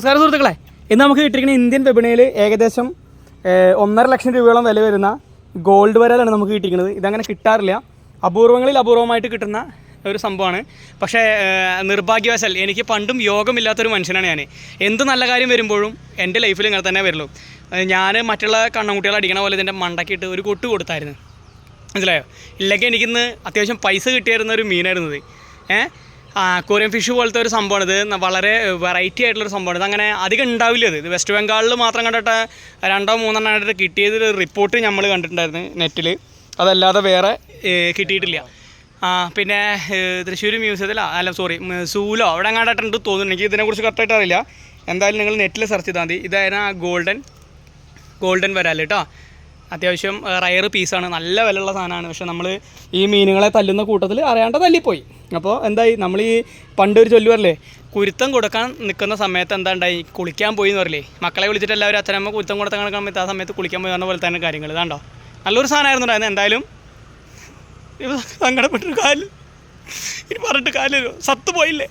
നമസ്കാരം സുഹൃത്തുക്കളെ. ഇന്ന് നമുക്ക് കിട്ടിയിരിക്കുന്ന ഇന്ത്യൻ വിപണിയിൽ ഏകദേശം ഒന്നര ലക്ഷം രൂപയോളം വില വരുന്ന ഗോൾഡ് വരലാണ് നമുക്ക് കിട്ടിയിരിക്കുന്നത്. ഇതങ്ങനെ കിട്ടാറില്ല. അപൂർവങ്ങളിൽ അപൂർവമായിട്ട് കിട്ടുന്ന ഒരു സംഭവമാണ്. പക്ഷേ നിർഭാഗ്യവശാൽ എനിക്ക് പണ്ടും യോഗമില്ലാത്തൊരു മനുഷ്യനാണ് ഞാൻ എന്ത് നല്ല കാര്യം വരുമ്പോഴും എന്റെ ലൈഫിൽ ഇങ്ങനെ തന്നെ വരുള്ളൂ. ഞാൻ മറ്റുള്ള കണ്ണൻകുട്ടികൾ അടിക്കണ പോലെ ഇതിന്റെ മണ്ടക്കിട്ട് ഒരു കൊട്ട് കൊടുത്തായിരുന്നു. മനസ്സിലായോ? ഇല്ലെങ്കിൽ എനിക്കിന്ന് അത്യാവശ്യം പൈസ കിട്ടിയിരുന്ന ഒരു മീനായിരുന്നത് ഏഹ് കൊറിയൻ ഫിഷ് പോലത്തെ ഒരു സംഭവമാണ് ഇത്. വളരെ വെറൈറ്റി ആയിട്ടുള്ളൊരു സംഭവമാണ്. ഇത് അങ്ങനെ അധികം ഉണ്ടാവില്ല ഇത്. ഇത് വെസ്റ്റ് ബംഗാളിൽ മാത്രം കണ്ടിട്ട് രണ്ടോ മൂന്നെണ്ണം ആയിട്ട് കിട്ടിയത് റിപ്പോർട്ട് നമ്മൾ കണ്ടിട്ടുണ്ടായിരുന്നു നെറ്റിൽ അതല്ലാതെ വേറെ കിട്ടിയിട്ടില്ല. ആ പിന്നെ തൃശ്ശൂർ മ്യൂസിയത്തിലോ അല്ല സോറി സൂലോ അവിടെ എങ്ങാണ്ടായിട്ടുണ്ട് തോന്നുന്നു. എനിക്ക് ഇതിനെക്കുറിച്ച് കറക്റ്റായിട്ട് അറിയില്ല എന്തായാലും നിങ്ങൾ നെറ്റിൽ സെർച്ച് ചെയ്താൽ മതി. ഇതായിരുന്നു ആ ഗോൾഡൻ ഗോൾഡൻ വരാൽ കേട്ടോ അത്യാവശ്യം റയർ പീസാണ് നല്ല വിലയുള്ള സാധനമാണ്. പക്ഷെ നമ്മൾ ഈ മീനുകളെ തല്ലുന്ന കൂട്ടത്തിൽ അറിയാണ്ട് തല്ലിപ്പോയി. അപ്പോൾ എന്തായി? നമ്മൾ ഈ പണ്ടൊരു ഒരു ചൊല്ലു കുരുത്തം കൊടുക്കാൻ നിൽക്കുന്ന സമയത്ത് എന്താ ഉണ്ടായി? കുളിക്കാൻ പോയി എന്ന് പറയില്ലേ മക്കളെ വിളിച്ചിട്ട് എല്ലാവരും അച്ഛനമ്മ കുരുത്തം കൊടുക്കാൻ പറ്റും ആ സമയത്ത് കുളിക്കാൻ പോയി പറഞ്ഞ പോലെ തന്നെ കാര്യങ്ങൾ ഇതാണ്ടോ? നല്ലൊരു സാധനമായിരുന്നു ഉണ്ടായിരുന്നത് എന്തായാലും സങ്കടപ്പെട്ടൊരു കാൽ ഇനി പറഞ്ഞിട്ട് കാലിലോ സത്ത് പോയില്ലേ?